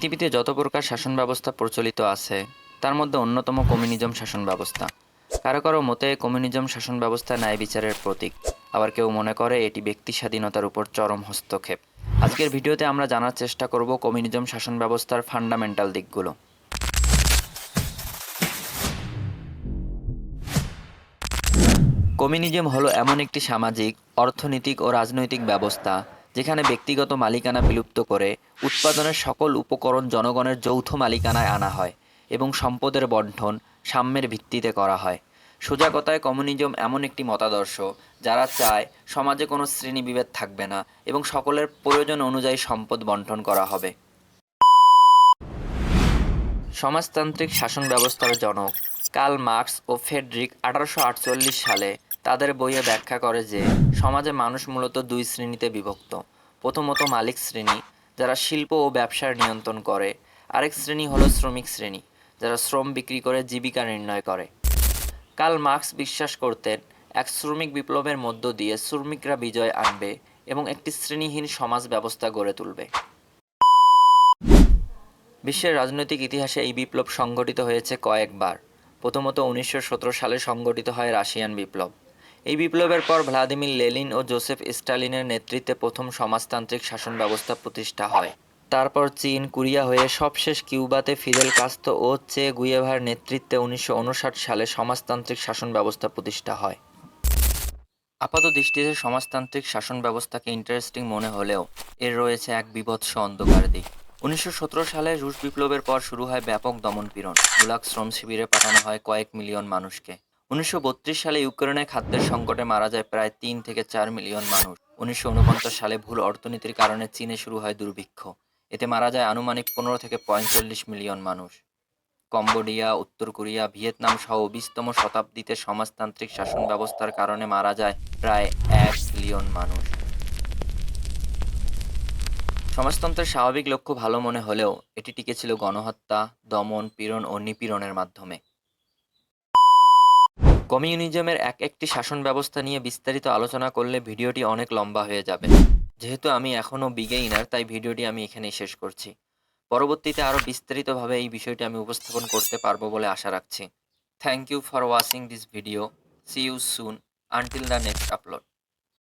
পৃথিবীতে যত প্রকার শাসন ব্যবস্থা প্রচলিত আছে, তার মধ্যে অন্যতম কমিউনিজম শাসন ব্যবস্থা কারও কারও মতে, কমিউনিজম শাসন ব্যবস্থা ন্যায় বিচারের প্রতীক। আবার কেউ মনে করে, এটি ব্যক্তি স্বাধীনতার উপর চরম হস্তক্ষেপ। আজকের ভিডিওতে আমরা জানার চেষ্টা করব কমিউনিজম শাসন ব্যবস্থার ফান্ডামেন্টাল দিকগুলো। কমিউনিজম হলো এমন একটি সামাজিক, অর্থনৈতিক ও রাজনৈতিক ব্যবস্থা যেখানে ব্যক্তিগত মালিকানা বিলুপ্ত করে উৎপাদনের সকল উপকরণ জনগণের যৌথ মালিকানায় আনা হয় এবং সম্পদের বন্টন সাম্যের ভিত্তিতে করা হয়। সোজা কথায় কমিউনিজম এমন একটি মতাদর্শ যারা চায় সমাজে কোনো শ্রেণীবিভেদ থাকবে না এবং সকলের প্রয়োজন অনুযায়ী সম্পদ বন্টন করা হবে। সমাজতান্ত্রিক শাসন ব্যবস্থার জনক কার্ল মার্কস ও ফেডরিক আঠারোশো আটচল্লিশ সালে তাদের বইয়ে ব্যাখ্যা করে যে, সমাজে মানুষ মূলত দুই শ্রেণীতে বিভক্ত। প্রথমত মালিক শ্রেণি, যারা শিল্প ও ব্যবসার নিয়ন্ত্রণ করে। আরেক শ্রেণি হলো শ্রমিক শ্রেণি, যারা শ্রম বিক্রি করে জীবিকা নির্ণয় করে। কাল মার্কস বিশ্বাস করতেন, এক শ্রমিক বিপ্লবের মধ্য দিয়ে শ্রমিকরা বিজয় আনবে এবং একটি শ্রেণীহীন সমাজ ব্যবস্থা গড়ে তুলবে। বিশ্বের রাজনৈতিক ইতিহাসে এই বিপ্লব সংঘটিত হয়েছে কয়েকবার। প্রথমত উনিশশো সতেরো সালে সংঘটিত হয় রাশিয়ান বিপ্লব। এই বিপ্লবের পর ভ্লাদিমির লেনিন ও জোসেফ স্টালিনের নেতৃত্বে প্রথম সমাজতান্ত্রিক শাসন ব্যবস্থা প্রতিষ্ঠা হয়। তারপর চীন, কুরিয়া হয়ে সবশেষ কিউবাতে ফিদেল কাস্তো ও চে গুয়েভার নেতৃত্বে উনিশশো উনষাট সালে সমাজতান্ত্রিক শাসন ব্যবস্থা প্রতিষ্ঠা হয়। আপাত দৃষ্টিতে সমাজতান্ত্রিক শাসন ব্যবস্থাকে ইন্টারেস্টিং মনে হলেও এর রয়েছে এক বিভৎস অন্ধকার দিক। উনিশশো সতেরো সালে রুশ বিপ্লবের পর শুরু হয় ব্যাপক দমনপীড়ন গুলাগ শ্রম শিবিরে পাঠানো হয় কয়েক মিলিয়ন মানুষকে। উনিশশো বত্রিশ সালে ইউক্রেনে খাদ্যের সংকটে মারা যায় প্রায় তিন থেকে চার মিলিয়ন মানুষ। উনিশশো সালে ভুল অর্থনীতির কারণে চীনে শুরু হয় দুর্ভিক্ষ। এতে মারা যায় আনুমানিক পনেরো থেকে পঁয়তাল্লিশ মিলিয়ন মানুষ। কম্বোডিয়া, উত্তর কোরিয়া, ভিয়েতনাম সহ বিশতম শতাব্দীতে সমাজতান্ত্রিক শাসন ব্যবস্থার কারণে মারা যায় প্রায় এক মিলিয়ন মানুষ। সমাজতন্ত্রের স্বাভাবিক লক্ষ্য ভালো মনে হলেও এটি টিকেছিল গণহত্যা, দমন, পীড়ন ও নিপীড়নের মাধ্যমে। কমিউনিজমের এক একটি শাসন ব্যবস্থা নিয়ে বিস্তারিত আলোচনা করলে ভিডিওটি অনেক লম্বা হয়ে যাবে। যেহেতু আমি এখনও বিগেইনার তাই ভিডিওটি আমি এখানেই শেষ করছি। পরবর্তীতে আরও বিস্তারিতভাবে এই বিষয়টি আমি উপস্থাপন করতে পারব বলে আশা রাখছি। Thank you for watching this video see you soon until the next upload